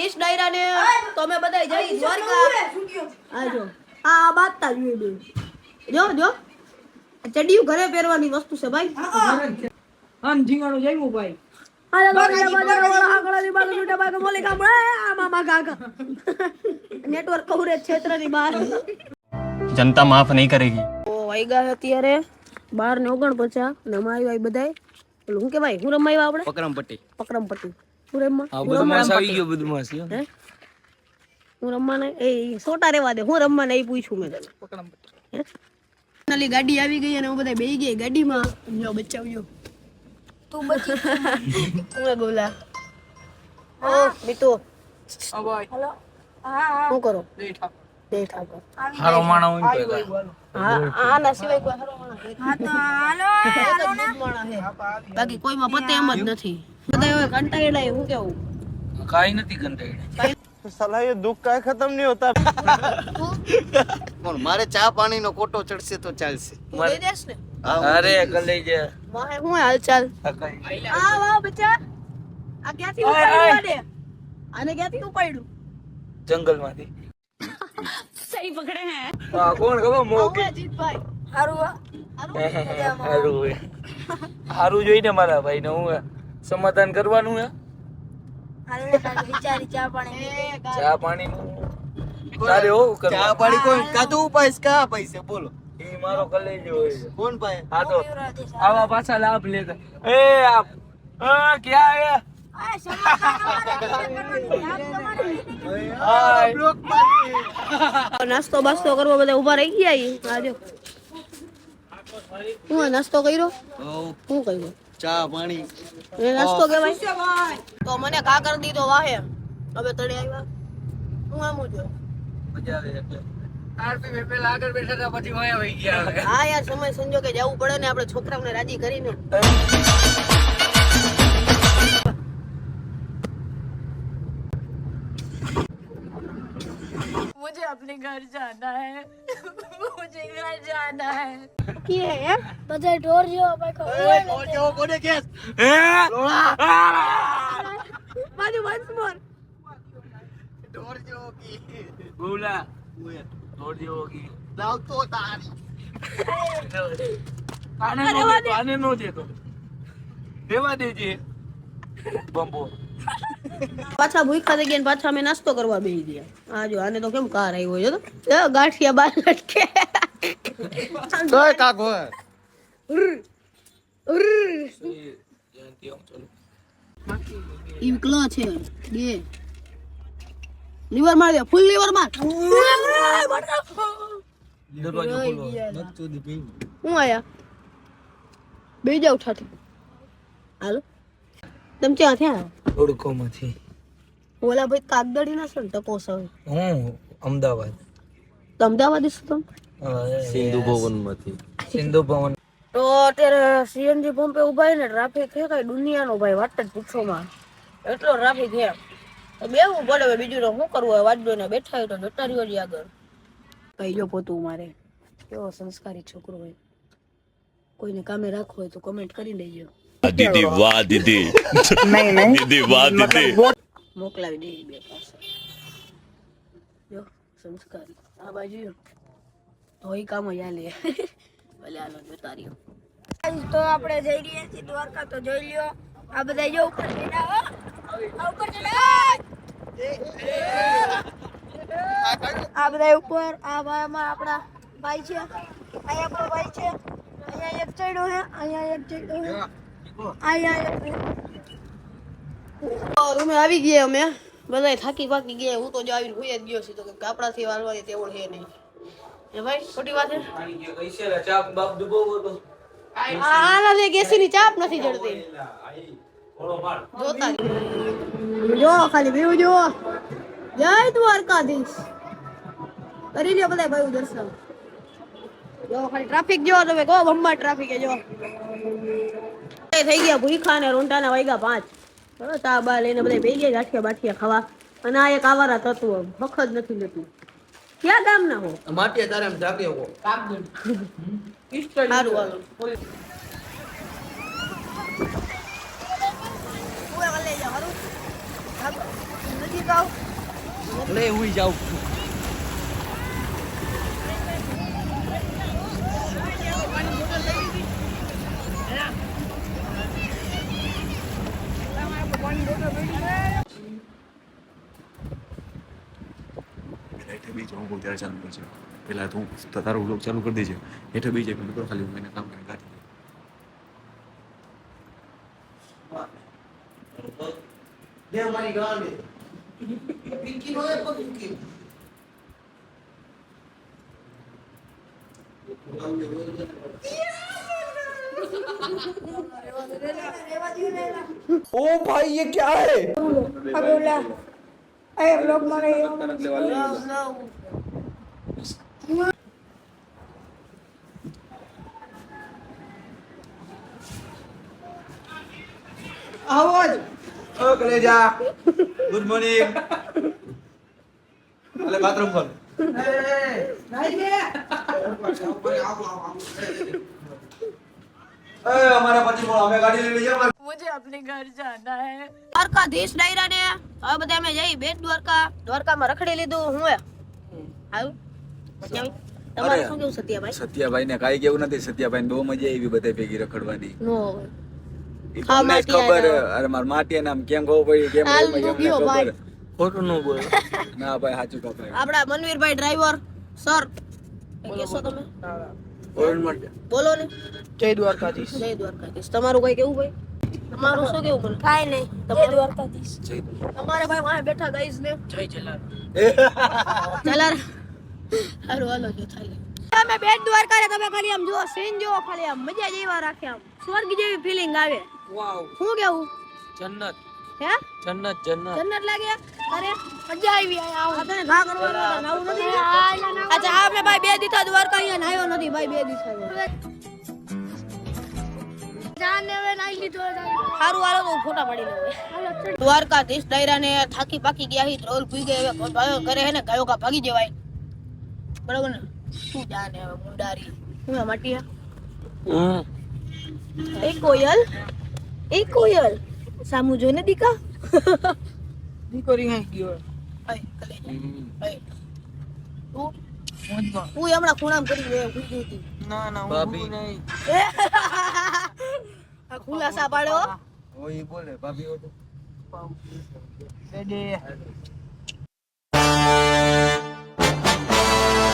વીસ ડાયરા ને તમે બધા જઈ દ્વારકા. આ આ બાંધતા જોઈએ બે. જો જો. ચડિયું ઘરે પહેરવાની વસ્તુ છે ભાઈ. અન ઢીંગાણું જઈમું ભાઈ. નેટવર્ક કવરેજ ક્ષેત્રની બહાર. જનતા માફ નહીં કરેગી. ઓ વાઈગા અત્યારે. બાર ને ઓગણ પચાસ ને અમારી બધાય. પેલું શું કેવાય હું રમાય આપણે? પકરમ પટ્ટી. પકરમ પટ્ટી. હું રમવા બધું માસ આવી ગયો બધું માસ હું? રમવા એ સોટા રેવા દે. હું રમવા નહીં પૂછું મેં તને. નાલી ગાડી આવી ગઈ અને હું બધા બેહી ગઈ ગાડીમાં જો બચાવ્યો. તું બચી હું. ઓ હા ભાઈ શું કરો? ઠાકોર. જય ઠાકોર હારો માણા હોય ને હા આના સિવાય કોઈ હારો નથી. બાકી કોઈમાં પતે એમ જ નથી. બધા હવે કંટાળેલા હું કેવું? કાંઈ ખતમ નહીં હોતા. પણ મારે ચા પાણીનો કોટો ચડશે તો ચાલશે. ને. અરે કલઈ જે હું હાલચાલ આ કાંઈ. વાહ બચ્ચા. આ ક્યાંથી ઉપાડ્યું આને? ક્યાંથી ઉપાડ્યું? જંગલમાંથી હા. કોણ ખબર? મોકી હવે જીતભાઈ હારું હોય. હારું? જોઈને મારા ભાઈ ને હું. સમાધાન કરવાનું હે? ચા પાણી નું તારે હોવું ચા પાણી કોઈ કાતું ઉપાઈશ કા પૈસે બોલો. એ મારો કલેજો હોય છે. કોણ ભાઈ? હા તો. આવા પાછા લાભ લેતા. એ આ ક્યાં હે. નાસ્તો બાસ્તો કરવો બધા ઊભા રહી ગયા ઈ. હું નાસ્તો કર્યો? હું કર્યો? ચા પાણી. એ નાસ્તો કેવાય તો મને કા કરી દીધો વાહે હવે તળે આવ્યા. હું આમ જો મજા આવે એટલે. આરપી પેલા આગળ બેઠા હતા પછી વાયા વહી ગયા હા યાર સમય સંજોગે જવું પડે ને આપણે છોકરાઓને રાજી કરીને. अपने घर जाना है मुझे घर जाना है કે હે બધા ઢોર જેવો પાછો કોને કેસ હે બાજુ વન્સ મોર ઢોર જેવો કી બોલા દોડ જેવો કી લાવતો તારી આને નો દેતો આને નો દેતો દેવા દેજે બંબો પાછા ભૂખા થઈ ગયા પાછા અમે નાસ્તો કરવા બેસી ગયા. આ જો આને તો કેમ કાર આવ્યો છે તો. ગાંઠિયા બાર લટકે. તોય કાકો ઉર. ઈ ક્લો છે. બે. લીવર માર દે. ફૂલ લીવર માર. દરવાજો ખોલો હું આયા? બે જાવ ઠાઠી હાલો. તમે ક્યાં થયા? ઓળખોમાંથી ઓલા ભાઈ કાગદડી ના છે ને ટકો સૌ હું? અમદાવાદ. તો અમદાવાદ શું તમે? સિંધુ ભવનમાંથી સિંધુ ભવન. તો અત્યારે સીએનજી પંપે ઊભા ને ટ્રાફિક છે કઈ? દુનિયાનો ભાઈ વાત જ પૂછો માં એટલો ટ્રાફિક છે તો બેવું પડે હવે બીજું તો શું કરવું હોય વાટ ને બેઠા હોય તો જતા રહ્યો જ આગળ. કઈ જો પોતું મારે. કેવો સંસ્કારી છોકરો હોય. કોઈને કામે રાખવો હોય તો કમેન્ટ કરી દેજો. દીદી વાહ દીદી. દીદી વાહ દીદી. મોકલાવી દે બે પાસે. જો સંસ્કારી. આ બાજુ જો. કામ જ લે ભલે હાલો જતા રહ્યો તો આપણે જઈ રહ્યા છીએ દ્વારકા તો જોઈ લ્યો. આ બધા જો ઉપર બેઠા હો. આ ઉપર ચડે આ બધા ઉપર આ ભાઈમાં આપણા ભાઈ છે. અહીંયા આપણો ભાઈ છે. અહીંયા એક ચડ્યો છે અહીંયા એક ચડ્યો છે રૂમે આવી ગયા અમે. બધા થાકી પાકી ગયા. હું તો જો આવીને હુઈ જ ગયો છું. તો કે આપણાથી વાળવાની તેવડ છે નહીં. એ ભાઈ, ખોટી વાત છે? ચાપ બાપ ડૂબો તો આ આના એક એસી ની ચાપ નથી જડતી. જોતા જો, ખાલી વ્યૂ જો. જય દ્વારકાધીશ. કરી લ્યો બધા ભાઈ દર્શન. જો, ખાલી ટ્રાફિક જો તમે. કહો બમ્બા ટ્રાફિક જો. એ થઈ ગયા ભૂખા ને રોંટાના વાગ્યા પાંચ. બરોબર ચા બા લઈને બધા બે ગયા ગાંઠિયા બાઠિયા ખાવા. અને આ એક આવારા તત્વ વખત નથી લેતું. ક્યાં ગામ ના હો માટિયા તારે એમ જાગે હો સારું હાલો. લઈ જાઓ લે હુઈ જાવ હેઠે બી જાઉં બહુ ત્યારે ચાલુ કરશે પેલા તું તારો વ્લોગ ચાલુ કરી દેજે હેઠે બી જાય પેલું ખાલી હું એને કામ કરીને કાઢી બે મારી ગાંડ પિંકી નો એક પિંકી ઓ ભાઈ ये क्या है अब बोला अरे लोग मारे આવો જ ઓ કલેજા ગુડ મોર્નિંગ અલે બાથરૂમ ખોલ એ અમારા પછી બોલ અમે ગાડી લઈ લઈએ દ્વારકાધીશ ડાયરા ને હવે બધા અમે જઈ બેટ દ્વારકા. દ્વારકામાં રખડી લીધું હું આવ્યું તમારે શું કેવું સત્યાભાઈ? સત્યાભાઈ ને કાંઈ કેવું નથી. સત્યાભાઈ બહુ મજા આવી બધે ભેગી રખડવાની. નો તમને ખબર અરે માર માટી નામ કેમ પડી ખબર. ખોટું ન બોલ. ના ભાઈ સાચું આપડા મનવીરભાઈ ડ્રાઈવર સર કેશો તમે? બોલો ને. જય દ્વારકાધીશ. જય દ્વારકાધીશ. તમારું કઈ કેવું ભાઈ? તમારું શું કેવું બોલો કાઈ નહીં. તમે દ્વારકાધીશ તમારે ભાઈ વાંહે બેઠા ગાઈસ ને. જય જલાર જલાર હારું હાલો જો થાય તમે બેટ દ્વારકા તમે ખાલી આમ જુઓ સીન જુઓ ખાલી આમ મજા જેવા એવા રાખે આમ. સ્વર્ગ જેવી ફીલિંગ આવે. વાવ શું કેવું? જન્નત. હે? જન્નત જન્નત. જન્નત લાગે? અરે. મજા આવી આવો. આ તને ઘા કરવાનો નાવું નથી? અચ્છા આપણે ભાઈ બે દીધા દ્વારકા અહીંયા નાયો નથી ભાઈ બે લીધો સારું હાલો તો ફોટા પાડી લઉં દ્વારકાધીશ ડાયરા ને થાકી પાકી ગયા હી પી ગયા હવે ઘરે હે ને ગાયો કા ભાગી જવાય. બરાબર ને? શું જાને હવે મુંડારી? હું એ કોયલ એ કોયલ. સામુ જોઈને દીકા? દીકરી ગયો. તું? હું હમણાં ખૂણામ કરી ગયો હતી. ના ના હું નહીં. આ ખુલાસા પાડો ઓય ઈ બોલે ભાભી ઓ તો. બેડે